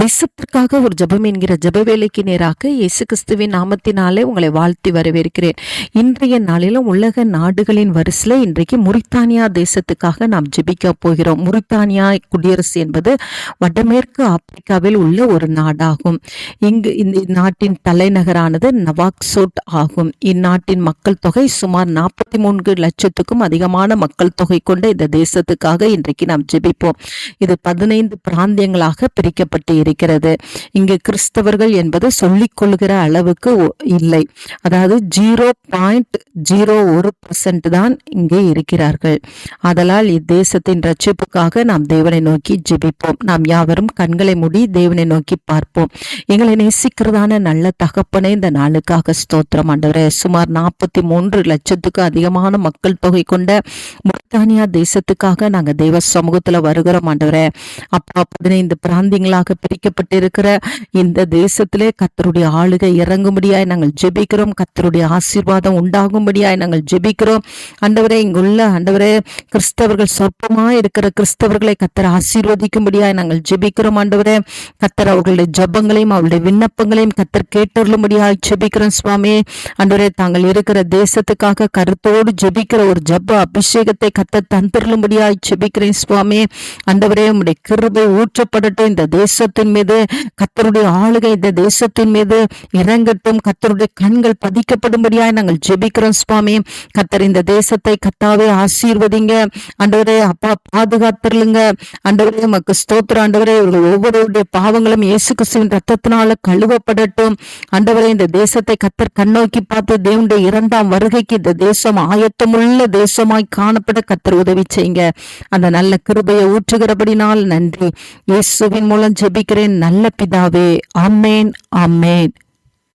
தேசத்திற்காக ஒரு ஜெபம் என்கிற ஜப வேலைக்கு நேராக இயேசு கிறிஸ்துவின் நாமத்தினாலே உங்களை வாழ்த்தி வரவேற்கிறேன். இன்றைய நாளிலும் உலக நாடுகளின் வரிசையில் இன்றைக்கு முரித்தானியா தேசத்துக்காக நாம் ஜெபிக்க போகிறோம். முரித்தானியா குடியரசு என்பது வடமேற்கு ஆப்பிரிக்காவில் உள்ள ஒரு நாடாகும். இங்கு இந்த நாட்டின் தலைநகரானது நவாக்சோட் ஆகும். இந்நாட்டின் மக்கள் தொகை சுமார் நாற்பத்தி மூன்று லட்சத்துக்கும் அதிகமான மக்கள் தொகை கொண்ட இந்த தேசத்துக்காக இன்றைக்கு நாம் ஜெபிப்போம். இது பதினைந்து பிராந்தியங்களாக பிரிக்கப்பட்டு இருக்கிறது. இங்கு கிறிஸ்தவர்கள் என்பது சொல்லிக் கொள்கிற அளவுக்கு இல்லை. அதாவது ஜீரோ பாயிண்ட் ஜீரோ ஒரு பர்சன்ட் தான் இங்கே இருக்கிறார்கள். அதனால் இத்தேசத்தின் ரட்சிப்புக்காக நாம் தேவனை நோக்கி ஜெபிப்போம். நாம் யாவரும் கண்களை மூடி தேவனை நோக்கி பார்ப்போம். எங்களை நேசிக்கிறதான நல்ல தகப்பனே இந்த நாளுக்காக ஸ்தோத்திரம். ஆண்டவரே சுமார் நாற்பத்தி மூன்று லட்சத்துக்கு அதிகமான மக்கள் தொகை கொண்ட பிரித்தானியா தேசத்துக்காக நாங்கள் தேவ சமூகத்தில் வருகிறோம் ஆண்டவரே. அப்பா பதினைந்து பிராந்தியங்களாக பிரிக்கப்பட்டிருக்கிற இந்த தேசத்திலே கத்தருடைய ஆளுகை இறங்கும்படியாய் நாங்கள் ஜெபிக்கிறோம். கத்தருடைய ஆசீர்வாதம் உண்டாகும்படியாய் நாங்கள் ஜெபிக்கிறோம். ஆண்டவரே இங்குள்ள ஆண்டவரே கிறிஸ்தவர்கள் சொற்பமாய் இருக்கிற கிறிஸ்தவர்களை கத்தர் ஆசீர்வதிக்கும்படியாய் நாங்கள் ஜெபிக்கிறோம். ஆண்டவரே கத்தர் அவர்களுடைய ஜெபங்களையும் அவருடைய விண்ணப்பங்களையும் கத்தர் கேட்டருளும்படியாய் ஜெபிக்கிறோம் சுவாமி. ஆண்டவரே தாங்கள் இருக்கிற தேசத்துக்காக கருத்தோடு ஜெபிக்கிற ஒரு ஜப அபிஷேகத்தை கத்தர் தந்திருளும்படியாய் ஜெபிக்கிறேன் சுவாமி. அந்தவரே உம்முடைய கிருபை ஊற்றப்படட்டும். இந்த தேசத்தின் மீது கத்தருடைய ஆளுகை இந்த தேசத்தின் மீது இறங்கட்டும். கத்தருடைய கண்கள் பதிக்கப்படும்படியாய் நாங்கள் ஜெபிக்கிறோம் சுவாமி. கத்தர் இந்த தேசத்தை கத்தாவே ஆசீர்வதிங்க. அண்டவரே அப்பா பாதுகாத்துருங்க அண்டவரே மக்கு ஸ்தோத்திர ஆண்டவரே இவர்கள் ஒவ்வொருவருடைய பாவங்களும் இயேசு கிறிஸ்துவின் ரத்தத்தினால கழுவப்படட்டும். அண்டவரே இந்த தேசத்தை கத்தர் கண்ணோக்கி பார்த்து தேவனுடைய இரண்டாம் வருகைக்கு இந்த தேசம் ஆயத்தமுள்ள தேசமாய் காணப்பட கத்தர் உதவி செய்யுங்க. அந்த நல்ல கிருபையை ஊற்றுகிறபடினால் நன்றி. இயேசுவின் மூலம் ஜெபிக்க ஜெபிக்கிறேன் நல்ல பிதாவே. Amen amen